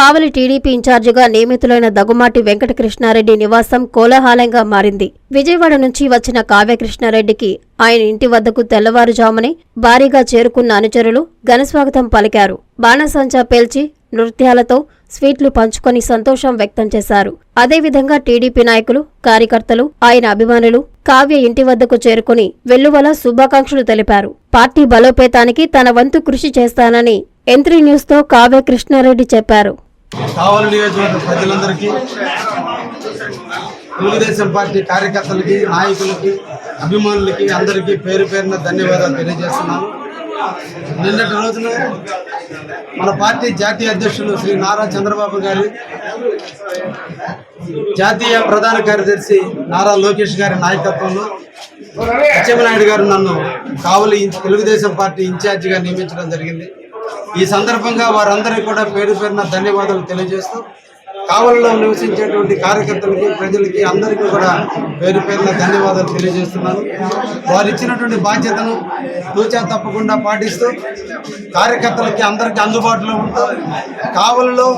కావలి TDP ఇన్ఛార్జిగా నియమితులైన దగ్గుమాటి వెంకటకృష్ణారెడ్డి నివాసం కోలాహలంగా మారింది. విజయవాడ నుంచి వచ్చిన కావ్యకృష్ణారెడ్డికి ఆయన ఇంటి వద్దకు తెల్లవారుజామునే భారీగా చేరుకున్న అనుచరులు ఘనస్వాగతం పలికారు. బాణసంచా పేల్చి నృత్యాలతో స్వీట్లు పంచుకొని సంతోషం వ్యక్తం చేశారు. అదేవిధంగా టీడీపీ నాయకులు కార్యకర్తలు ఆయన అభిమానులు కావ్య ఇంటి వద్దకు చేరుకుని వెల్లువల శుభాకాంక్షలు తెలిపారు. పార్టీ బలోపేతానికి తన వంతు కృషి చేస్తానని ఎంత్రీ న్యూస్తో కావ్య కృష్ణారెడ్డి చెప్పారు. కావలి నియోజకవర్గ ప్రజలందరికీ తెలుగుదేశం పార్టీ కార్యకర్తలకి నాయకులకి అభిమానులకి అందరికీ పేరు పేరున ధన్యవాదాలు తెలియజేస్తున్నాను. నిన్నటి రోజున మన పార్టీ జాతీయ అధ్యక్షులు శ్రీ నారా చంద్రబాబు గారి జాతీయ ప్రధాన కార్యదర్శి నారా లోకేష్ గారి నాయకత్వంలో అచ్చెన్నాయుడు గారు నన్ను కావలి తెలుగుదేశం పార్టీ ఇన్ఛార్జిగా నియమించడం జరిగింది. ఈ సందర్భంగా వారందరికీ కూడా పేరు పేరున ధన్యవాదాలు తెలియజేస్తూ కావలిలో నివసించేటువంటి కార్యకర్తలకి ప్రజలకి అందరికీ కూడా పేరు పేరున ధన్యవాదాలు తెలియజేస్తున్నాను. వారు ఇచ్చినటువంటి బాధ్యతను తూచా తప్పకుండా పాటిస్తూ కార్యకర్తలకి అందరికీ అందుబాటులో ఉంటూ కావలిలో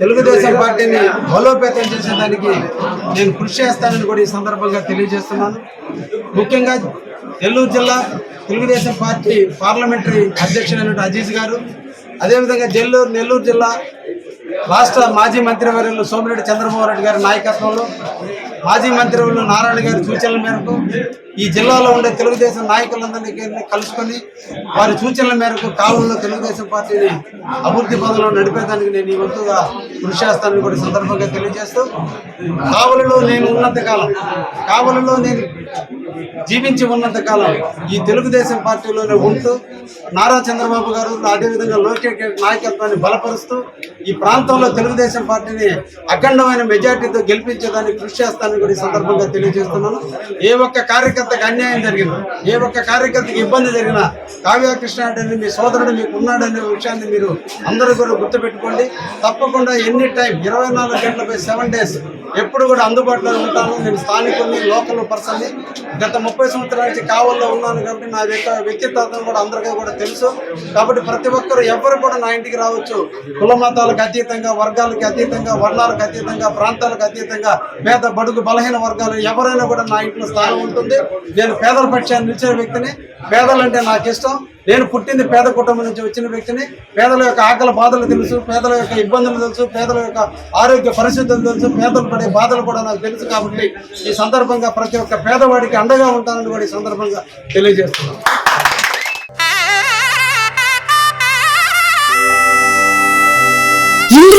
తెలుగుదేశం పార్టీని బలోపేతం చేసేదానికి నేను కృషి చేస్తానని కూడా ఈ సందర్భంగా తెలియజేస్తున్నాను. ముఖ్యంగా నెల్లూరు జిల్లా తెలుగుదేశం పార్టీ పార్లమెంటరీ అధ్యక్షుడైనటువంటి అజీజ్ గారు అదేవిధంగా నెల్లూరు నెల్లూరు జిల్లా రాష్ట్ర మాజీ మంత్రివర్యులు సోమిరెడ్డి చంద్రబాబు రెడ్డి గారి నాయకత్వంలో మాజీ మంత్రివర్యులు నారాయణ గారి సూచనల మేరకు ఈ జిల్లాలో ఉండే తెలుగుదేశం నాయకులందరినీ కలుసుకొని వారి సూచనల మేరకు కావుల్లో తెలుగుదేశం పార్టీని అభివృద్ధి పదంలో నడిపేదానికి నేను ఈ వంతుగా కృషి చేస్తానని కూడా సందర్భంగా తెలియజేస్తూ కావలిలో నేను ఉన్నంతకాలం కావలిలో నేను జీవించి ఉన్నంత కాలం ఈ తెలుగుదేశం పార్టీలోనే ఉంటూ నారా చంద్రబాబు గారు అదేవిధంగా లోకేష్ నాయకత్వాన్ని బలపరుస్తూ ఈ ప్రాంతంలో తెలుగుదేశం పార్టీని అఖండమైన మెజార్టీతో గెలిపించేదానికి కృషి చేస్తానని కూడా ఈ సందర్భంగా తెలియజేస్తున్నాను. ఏ ఒక్క కార్యకర్తకు అన్యాయం జరిగింది ఏ ఒక్క కార్యకర్తకి ఇబ్బంది జరిగినా కావ్య కృష్ణారెడ్డి మీ సోదరుడు మీకు ఉన్నాడనే విషయాన్ని మీరు అందరూ కూడా గుర్తుపెట్టుకోండి. తప్పకుండా ఎనీ టైం ఇరవై నాలుగు గంటలపై సెవెన్ డేస్ ఎప్పుడు కూడా అందుబాటులో ఉంటాను. నేను స్థానికుల్ని లోకల్ పర్సన్ని గత ముప్పై సంవత్సరాల నుంచి కావల్లో ఉన్నాను కాబట్టి నా యొక్క వ్యక్తిత్వం కూడా అందరికీ కూడా తెలుసు. కాబట్టి ప్రతి ఒక్కరు ఎవరు కూడా నా ఇంటికి రావచ్చు. కుల మతాలకు అతీతంగా వర్గాలకు అతీతంగా వర్ణాలకు అతీతంగా ప్రాంతాలకు అతీతంగా పేద బడుగు బలహీన వర్గాలు ఎవరైనా కూడా నా ఇంట్లో స్థానం ఉంటుంది. నేను పేదల పక్షాన్ని నిలిచిన వ్యక్తిని పేదలంటే నాకు ఇష్టం. నేను పుట్టింది పేద కుటుంబం నుంచి వచ్చిన వ్యక్తిని. పేదల యొక్క ఆకలి బాధలు తెలుసు పేదల యొక్క ఇబ్బందులు తెలుసు పేదల యొక్క ఆరోగ్య పరిస్థితులు తెలుసు పేదలు పడే బాధలు కూడా నాకు తెలుసు కాబట్టి ఈ సందర్భంగా ప్రతి ఒక్క పేదవాడికి అండగా ఉంటానని కూడా ఈ సందర్భంగా తెలియజేస్తున్నాను.